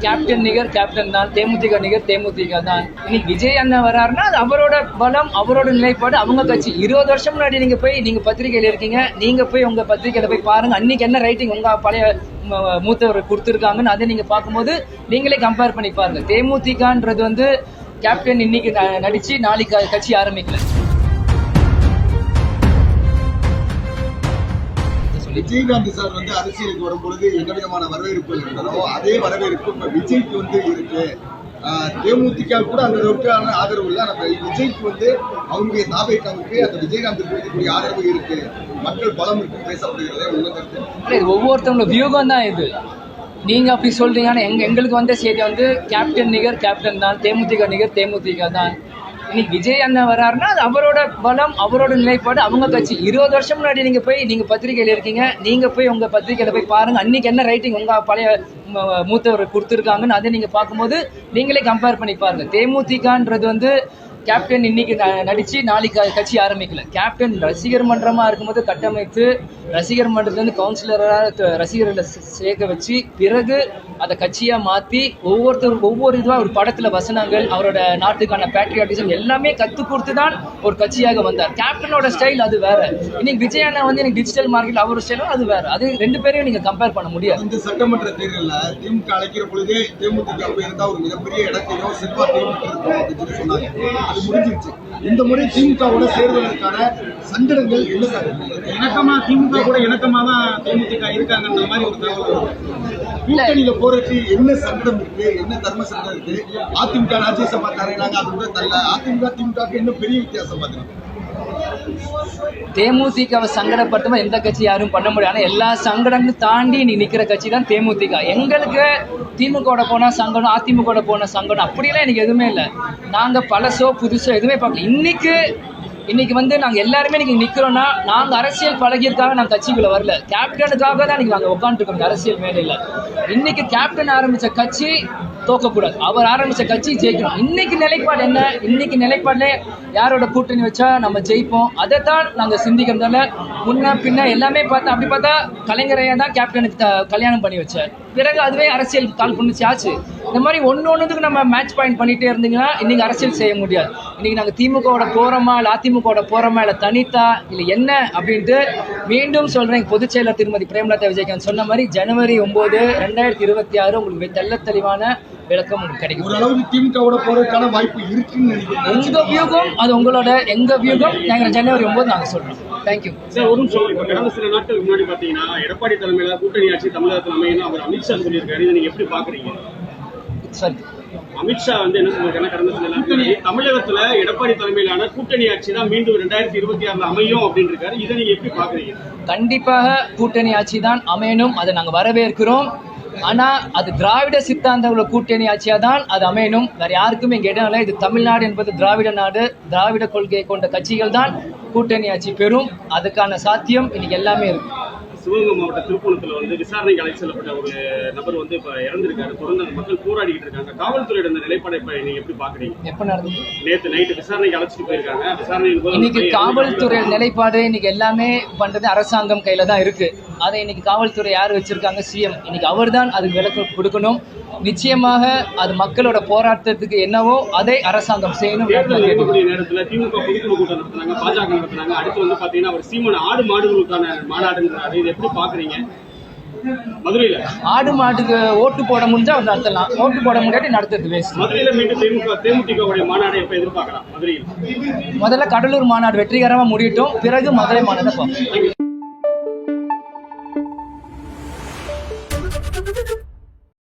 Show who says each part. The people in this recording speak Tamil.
Speaker 1: கேப்டன் நிகர் கேப்டன் தான் தேமுதிக நிகர் தேமுதிக தான். இன்னைக்கு விஜய் அண்ணன் வராருன்னா அது அவரோட பலம் அவரோட நிலைப்பாடு. அவங்க கட்சி இருபது வருஷம் முன்னாடி நீங்க போய் நீங்க பத்திரிகையில இருக்கீங்க. நீங்க போய் உங்க பத்திரிகையில போய் பாருங்க. அன்னைக்கு என்ன ரைட்டிங் உங்க பழைய மூத்தவர் கொடுத்துருக்காங்கன்னு அதை நீங்க பார்க்கும்போது நீங்களே கம்பேர் பண்ணி பாருங்க. தேமுதிகன்றது வந்து கேப்டன் இன்னைக்கு ந- நடிச்சு நாளைக்கு கட்சி ஆரம்பிக்கல.
Speaker 2: விஜயகாந்த் சார் வந்து அரசியலுக்கு வரும்பொழுது என்ன விதமான வரவேற்பு இருந்ததோ அதே வரவேற்பு விஜய்க்கு வந்து இருக்கு. தேமுதிக கூட அந்த அளவுக்கான ஆதரவு இல்லை. நம்ம விஜய்க்கு வந்து அவங்களுடைய தாபேக்காவுக்கு அந்த விஜயகாந்த் இருக்கக்கூடிய ஆதரவு இருக்கு. மக்கள் பலம் இருக்கு. பேசப்படுகிறதே உங்க கருத்து.
Speaker 1: இது ஒவ்வொருத்தவங்களோட வியூகம் தான் இது. நீங்க அப்படி சொல்றீங்கன்னா எங்க எங்களுக்கு வந்த செய்தி வந்து கேப்டன் நிகர் கேப்டன் தான் தேமுதிக நிகர் தேமுதிக தான். இன்னைக்கு விஜய் அண்ணன் வராருன்னா அது அவரோட பலம் அவரோட நிலைப்பாடு. அவங்க கட்சி. இருபது வருஷம் முன்னாடி நீங்க போய் நீங்க பத்திரிகையில இருக்கீங்க. நீங்க போய் உங்க பத்திரிகையில போய் பாருங்க. அன்னைக்கு என்ன ரைட்டிங் உங்க பழைய மூத்தவர் கொடுத்துருக்காங்கன்னு அதை நீங்க பார்க்கும்போது நீங்களே கம்பேர் பண்ணி பாருங்க. தேமுதிகன்றது வந்து கேப்டன் இன்னைக்கு நடிச்சு நாளைக்கு கட்சி ஆரம்பிக்கல. கேப்டன் ரசிகர் மன்றமா இருக்கும்போது கட்டமைத்து ரசிகர் மன்றத்துலேருந்து கவுன்சிலராக ரசிகர்களை சேர்க்க வச்சு பிறகு அதை கட்சியா மாத்தி ஒவ்வொருத்தர் ஒவ்வொரு இதுவா ஒரு படத்துல வசனங்கள் அவரோட நாட்டுக்கான பேட்ரியாட்டிசம் எல்லாமே கத்து கொடுத்து தான் ஒரு கட்சியாக வந்தார். கேப்டனோட ஸ்டைல் அது வேற. இன்னைக்கு விஜய் அண்ணா வந்து எனக்கு டிஜிட்டல் மார்க்கெட் அவர் ஸ்டைலும் அது வேற. அது ரெண்டு பேரையும் நீங்க கம்பேர் பண்ண முடியாது.
Speaker 2: இந்த சட்டமன்ற தேர்தலில் திமுக அழைக்கிற பொழுதே தேமுதிக ஒரு மிகப்பெரிய இடத்தையும் செல்வாக்கையும் சொன்னாங்க. அது முடிஞ்சிருச்சு இந்த முறை திமுகவோட சேர்வதற்கான சங்கடங்கள் என்ன சார்?
Speaker 3: இணக்கமா திமுக கூட இணக்கமா தான் தேமுதிக இருக்காங்கன்ற மாதிரி ஒரு தகவல்.
Speaker 2: கூட்டணியில போறதுக்கு என்ன சங்கடம் இருக்கு என்ன தர்ம சங்கடம் இருக்கு அதிமுக ராஜ்யசபா தரையினாங்க அது கூட தரல அதிமுக திமுக இன்னும் பெரிய வித்தியாசம் பாத்தீங்கன்னா
Speaker 1: தேமுதிகவை சங்கடப்படுத்தமா எந்த கட்சி யாரும் பண்ண முடியாது. ஆனால் எல்லா சங்கடங்களும் தாண்டி நீ நிற்கிற கட்சி தான் தேமுதிக. எங்களுக்கு திமுக போனால் சங்கடம் அதிமுக போன சங்கடம் அப்படிலாம் எனக்கு எதுவுமே இல்லை. நாங்கள் பழசோ புதுசோ எதுவுமே பார்க்கல. இன்னைக்கு இன்னைக்கு வந்து நாங்க எல்லாருமே இன்னைக்கு நிக்கிறோம்னா நாங்க அரசியல் பழகியதுக்காக நாங்க கட்சிக்குள்ள வரல. கேப்டனுக்காக தான் இன்னைக்கு நாங்க உட்காந்துருக்கோம் அரசியல் மேடையில. இன்னைக்கு கேப்டன் ஆரம்பிச்ச கட்சி தோக்கக்கூடாது. அவர் ஆரம்பிச்ச கட்சி ஜெயிக்கணும். இன்னைக்கு நிலைப்பாடு என்ன? இன்னைக்கு நிலைப்பாடுல யாரோட கூட்டணி வச்சா நம்ம ஜெயிப்போம்? அதை தான் நாங்க சிந்திக்கிறதால முன்ன பின்ன எல்லாமே பார்த்தா அப்படி பார்த்தா கலைஞரையா தான் கேப்டனுக்கு கல்யாணம் பண்ணி வச்சார். பிறகு அதுவே அரசியல் கால் பண்ணிச்சு ஆச்சு. இந்த மாதிரி ஒன்று ஒன்றுக்கு நம்ம மேட்ச் பாயிண்ட் பண்ணிகிட்டே இருந்தீங்கன்னா இன்னைக்கு அரசியல் செய்ய முடியாது. இன்னைக்கு நாங்கள் திமுகவோட போகிறோமா இல்லை அதிமுகவோட போகிறோமா இல்லை தனித்தா இல்லை என்ன அப்படின்ட்டு மீண்டும் சொல்கிறேன் பொதுச் செயலர் திருமதி பிரேமலதா விஜயகாந்த் சொன்ன மாதிரி ஜனவரி ஒம்பது ரெண்டாயிரத்தி இருபத்தி ஆறு உங்களுக்கு தெல்ல தெளிவான விளக்கம் உங்களுக்கு கிடைக்கும்.
Speaker 2: ஓரளவுக்கு திமுகவோட போறதுக்கான வாய்ப்பு இருக்குன்னு
Speaker 1: உங்க
Speaker 2: நினைக்கிறேன்
Speaker 1: வியூகம் அது உங்களோட எங்க வியூகம் நாங்கள் ஜனவரி ஒன்பது நாங்கள் சொல்றோம். தேங்க்யூ
Speaker 3: சார் ஒரு நிமிஷம் இப்ப கடந்த சில நாட்களுக்கு முன்னாடி பாத்தீங்கன்னா எடப்பாடி தலைமையில கூட்டணி ஆட்சி தமிழகத்தில் அமையணும் அவர் அமித்ஷா சொல்லியிருக்காரு. இதை நீங்க எப்படி பாக்குறீங்க
Speaker 1: சரி
Speaker 3: அமித்ஷா வந்து என்ன சொல்லியிருக்காருன்னா கடந்த சில நாட்கள் முன்னாடி, தமிழகத்துல எடப்பாடி தலைமையிலான கூட்டணி ஆட்சி தான் மீண்டும் ரெண்டாயிரத்தி இருபத்தி ஆறுல அமையும் அப்படின்னு இருக்காரு இதை நீங்க எப்படி பாக்குறீங்க
Speaker 1: கண்டிப்பாக கூட்டணி ஆட்சி தான் அமையணும். அதை நாங்கள் வரவேற்கிறோம். ஆனா அது திராவிட சித்தாந்த உள்ள கூட்டணி ஆட்சியா தான் அது அமையணும். வேற யாருக்குமே இங்க இடம் இல்லை. இது தமிழ்நாடு என்பது திராவிட நாடு திராவிட கொள்கையை கொண்ட கட்சிகள் தான் கூட்டணி ஆட்சி பெறும். அதுக்கான சாத்தியம் இன்னைக்கு எல்லாமே இருக்கு.
Speaker 3: சிவகங்கை மாவட்ட திருப்பூணத்துல வந்து விசாரணைக்கு அழைத்து செல்லப்பட்ட ஒரு நபர் வந்து இப்ப இறந்திருக்காரு. தொடர்ந்து அந்த மக்கள் போராடிக்கிட்டு இருக்காங்க. காவல்துறையோட இந்த நிலைப்பாடை இப்ப நீங்க எப்படி பாக்குறீங்க?
Speaker 1: எப்ப நடந்தது?
Speaker 3: நேத்து நைட்டு விசாரணைக்கு அழைச்சிட்டு போயிருக்காங்க. விசாரணையின் போது
Speaker 1: இன்னைக்கு காவல்துறை நிலைப்பாடு இன்னைக்கு எல்லாமே பண்றது அரசாங்கம் கையில தான் இருக்கு. அதை இன்னைக்கு காவல்துறை யார் வச்சிருக்காங்க? சிஎம் இன்னைக்கு அவர் தான் அதுக்கு விளக்கம் கொடுக்கணும். நிச்சயமாக அது மக்களோட போராட்டத்துக்கு என்னவோ அதை அரசாங்கம் செய்யணும்.
Speaker 3: தேர்தல் நெருங்கக்கூடிய நேரத்துல திமுக பொதுக்குழு கூட்டம் நடத்துனாங்க பாஜக நடத்துனாங்க அடுத்து வந்து பாத்தீங்கன்னா அவர் சீமன் ஆடு மாடுகளுக்கான மாநாடுங்கிறாரு இதை எப்படி பாக்குறீங்க? மதுரையில.
Speaker 1: ஆடு மாட்டுக்கு ஓட்டு போட முடிஞ்சா அவர் நடத்தலாம். ஓட்டு போட முடியாட்டி நடத்துறது வேஸ்ட்
Speaker 3: மதுரையில மீண்டும் திமுக தேமுதிகவுடைய மாநாடை எப்ப எதிர்பார்க்கலாம். மதுரையில்.
Speaker 1: முதல்ல கடலூர் மாநாடு வெற்றிகரமா முடியட்டும். பிறகு மதுரை மாநாட்டை பார்ப்போம்.